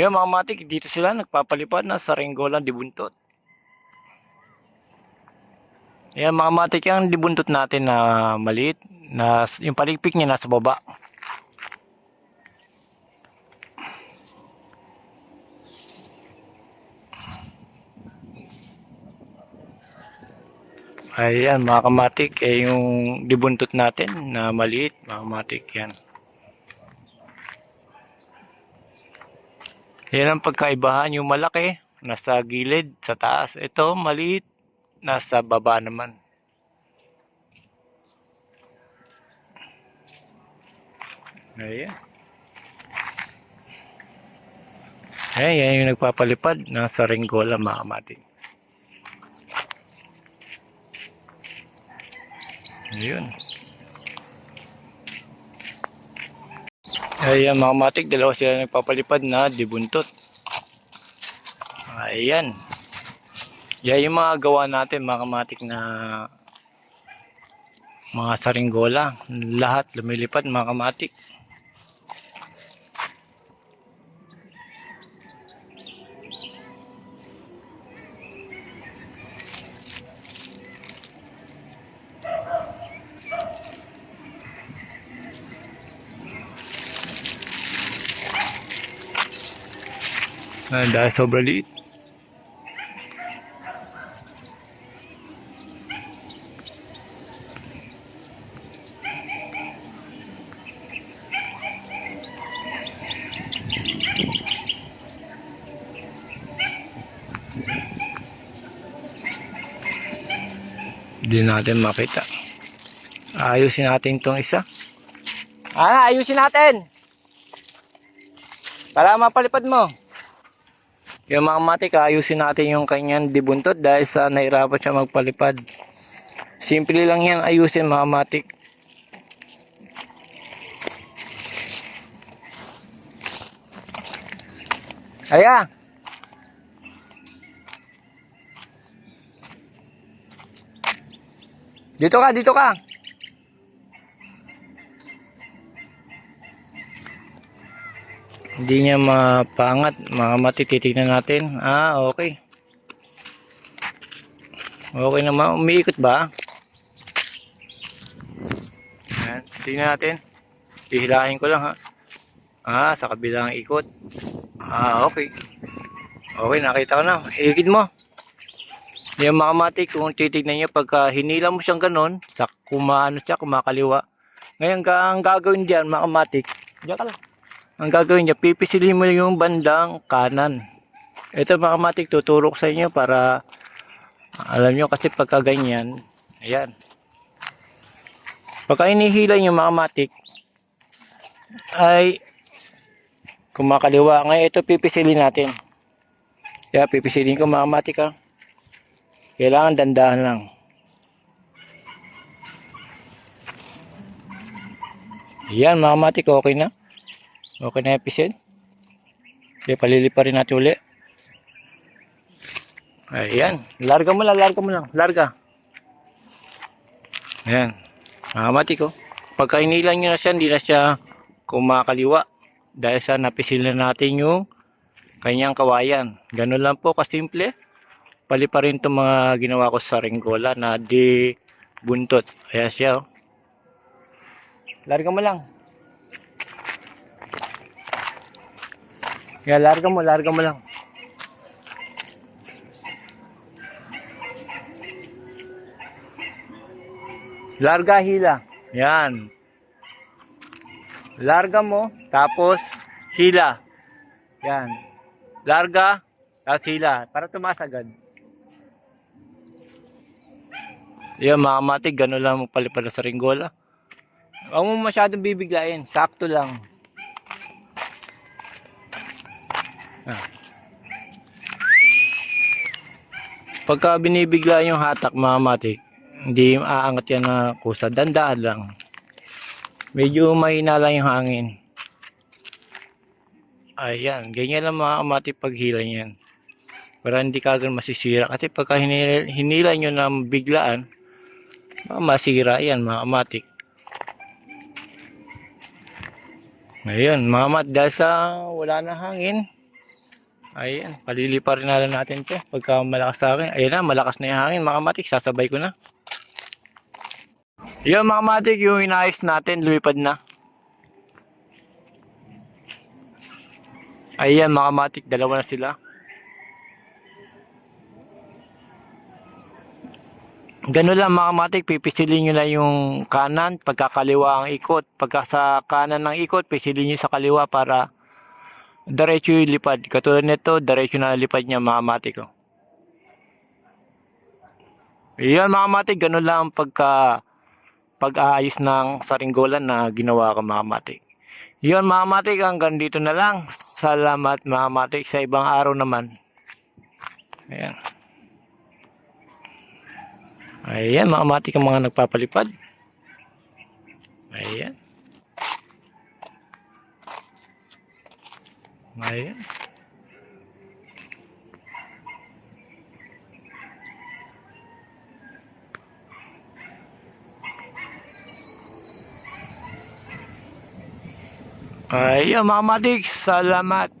Yan mga matik, dito sila nagpapalipad na sa Ringgolan Dibuntot. Yan mga matik yung dibuntot natin na maliit. Na, yung paligpik niya nasa baba. Ayan mga kamatik, eh, yung dibuntot natin na maliit, mga kamatik yan. Yan ang pagkaibahan, yung malaki, nasa gilid, sa taas. Ito, maliit, nasa baba naman. Ayan. Ayan, yan yung nagpapalipad, nasa Ringgola, mga kamatik. Ayun. Ayan mga matik, dalawa sila nagpapalipad na dibuntot. Ayan. Yan yung mga gawa natin mga kamatik na mga saringgola. Lahat lumilipad mga kamatik. Ah, dahil sobrang liit. Hindi natin makita. Ayusin natin itong isa. Ah, ayusin natin. Para mapalipad mo. Yung mga matik, ayusin natin yung kanyang dibuntot dahil sa nahirapan siya magpalipad. Simple lang yan ayusin mga matik. Aya! Dito ka, dito ka! Hindi niya mapangat. Mga mati, titignan natin. Ah, okay. Okay naman. Umiikot ba? Ayan. Tingnan natin. Ihilahin ko lang ha. Ah, sa kabilang ikot. Ah, okay. Okay, nakita ko na. Iikid mo. Yung mga mati, kung titignan niyo, pagka hinila mo siyang ganun, sa kumaano siya, kumakaliwa. Ngayon, ang gagawin diyan, mga matik, diyan ka lang ang gagawin niya, pipisilin mo yung bandang kanan. Ito mga matik, tuturok sa inyo para alam nyo kasi pagka ganyan, ayan. Pagka inihila yung mga matik, ay kumakaliwa. Ngayon ito pipisilin natin. Kaya pipisilin ko mga matik ha. Kailangan dandahan lang. Yan mga matik, okay na. Okay na episode. Okay, palilipa rin natin uli. Ayan. Larga mo lang, larga mo lang. Larga. Ayan. Makamati ko. Pagka inilan nyo na siya, hindi na siya kumakaliwa. Dahil sa napisil na natin yung kanyang kawayan. Ganun lang po kasimple. Pali pa rin itong mga ginawa ko sa ringgola na di buntot. Ayan siya. Oh. Larga mo lang. Kaya larga mo, larga mo lang. Larga hila. Yan. Larga mo, tapos hila. Yan. Larga, tapos hila. Para tumaas agad. Yan mga matig, gano'n lang magpalipad sa ringgola. Huwag mo masyadong bibiglayin. Sakto lang. Ah. Pagka binibigla yung hatak mga matik, hindi aangat yan na kusa. Dandaan lang. Medyo mahina lang yung hangin. Ayan, ganyan lang mga matik paghila niyan. Para hindi ka agad masisira. Kasi pagka hinila, hinila nyo na biglaan, masira yan mga matik. Ngayon, mga mat, dahil sa wala na hangin, Ayan, palilipa rin na natin to. Pagka malakas sa akin. Ayan na, malakas na yung hangin mga matik. Sasabay ko na. Yan mga matik, yung inayos natin, lumipad na. Ayan mga matik, dalawa na sila. Ganun lang mga matik, pipisilin nyo na yung kanan, pagkakaliwa ang ikot. Pagka sa kanan ng ikot, pisilin nyo sa kaliwa para diretso yung lipad. Katulad nito, diretso na lipad niya mga matik. Yan mga matik, ganun lang ang pagka pag-aayos ng saringgolan na ginawa ko mga matik. Yun mga matik, hanggang dito na lang. Salamat mga matik sa ibang araw naman. Ayan. Ayan mga matik ang mga nagpapalipad. Ayan. Ayan. Ayan mga matik, salamat.